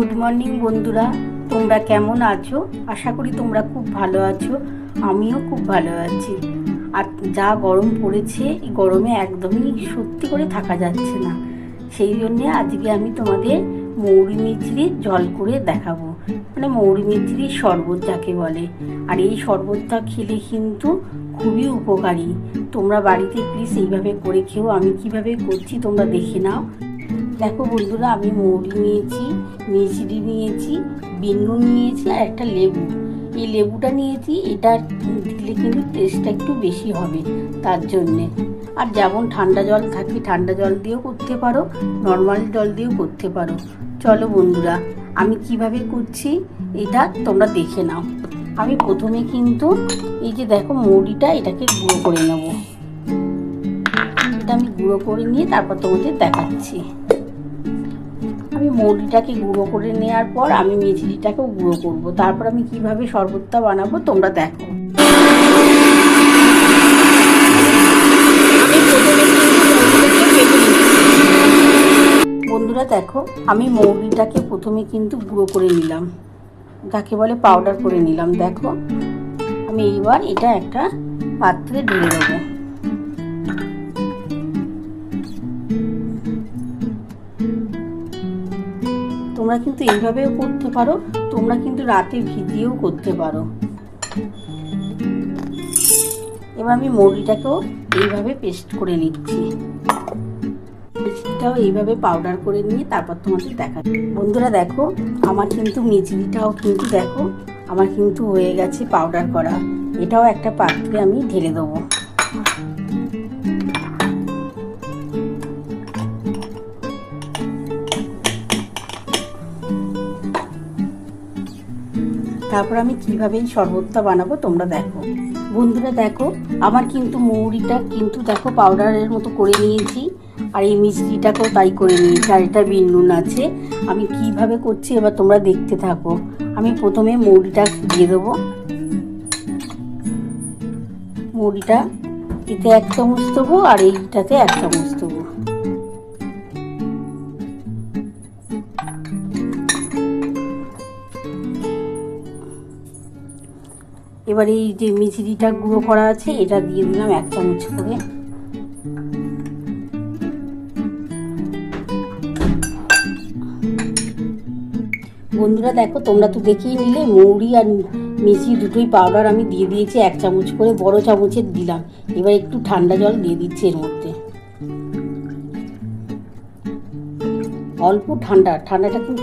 Good morning বন্ধুরা। তোমরা কেমন আছো? আশা করি তোমরা খুব ভালো আছো। আমিও খুব ভালো আছি। আর যা গরম পড়েছে, এই গরমে একদমই সত্যি করে থাকা যাচ্ছে না। সেই জন্যে আজকে আমি তোমাদের মৌরি মিছরির জল করে দেখাবো। মানে মৌরি মিছরির শরবত যাকে বলে। আর এই শরবতটা খেলে কিন্তু খুবই উপকারী। তোমরা বাড়িতে প্লিজ এইভাবে করে খেও। আমি কীভাবে করছি তোমরা দেখে নাও। দেখো বন্ধুরা, আমি মৌরি নিয়েছি মিচড়ি নিয়েছি বিন্নু নিয়েছি আর একটা লেবু। এই লেবুটা নিয়েছি, এটা দিলে কিন্তু টেস্টটা একটু বেশি হবে তার জন্যে। আর যেমন ঠান্ডা জল থাকে, ঠান্ডা জল দিয়েও করতে পারো নর্মাল জল দিয়েও করতে পারো। চলো বন্ধুরা, আমি কীভাবে করছি, এটা তোমরা দেখে নাও। আমি প্রথমে কিন্তু এই যে দেখো মৌরিটা, এটাকে গুঁড়ো করে নেব। এটা আমি গুঁড়ো করে নিয়ে তারপর তোমাদের দেখাচ্ছি। আমি মৌরিটাকে গুঁড়ো করে নেওয়ার পর আমি মিছরিটাকেও গুঁড়ো করব। তারপর আমি কীভাবে শরবতটা বানাবো তোমরা দেখো। বন্ধুরা দেখো, আমি মৌরিটাকে প্রথমে কিন্তু গুঁড়ো করে নিলাম। যাকে বলে পাউডার করে নিলাম। দেখো, আমি এইবার এটা একটা পাত্রে ঢেলে দেবো। তোমরা কিন্তু এইভাবেও করতে পারো, তোমরা কিন্তু রাতে ভিজিয়েও করতে পারো। এবার আমি মুড়িটাকেও এইভাবে পেস্ট করে নিচ্ছি। মিচড়িটাও এইভাবে পাউডার করে নিয়ে তারপর তোমাদের দেখা বন্ধুরা দেখো, আমার কিন্তু মিচড়িটাও কিন্তু দেখো, আমার কিন্তু হয়ে গেছে পাউডার করা। এটাও একটা পাত্রে আমি ঢেলে দেবো। তারপর আমি কীভাবে এই শরবতটা বানাবো তোমরা দেখো। বন্ধুরা দেখো, আমার কিন্তু মৌরিটা কিন্তু দেখো পাউডারের মতো করে নিয়েছি, আর এই মিষ্টিটাকেও তাই করে নিয়েছি, আর এটা বিন নুন আছে। আমি কীভাবে করছি এবার তোমরা দেখতে থাকো। আমি প্রথমে মৌরিটা দিয়ে দেবো। মৌরিটা এতে এক চামচ দেবো আর এইটাতে এক চামচ দেবো। এবার এই যে মিচড়িটা গুঁড়ো করা আছে, এটা দিয়ে দিলাম এক চামচ করে। বন্ধুরা, দেখো, তোমরা তো দেখেই নিলে, মৌরি আর মিচি দুটোই পাউডার আমি দিয়ে দিয়েছি, এক চামচ করে, বড় চামচের দিলাম। এবার একটু ঠান্ডা জল দিয়ে দিচ্ছি এর মধ্যে। অল্প ঠান্ডা, ঠান্ডাটা কিন্তু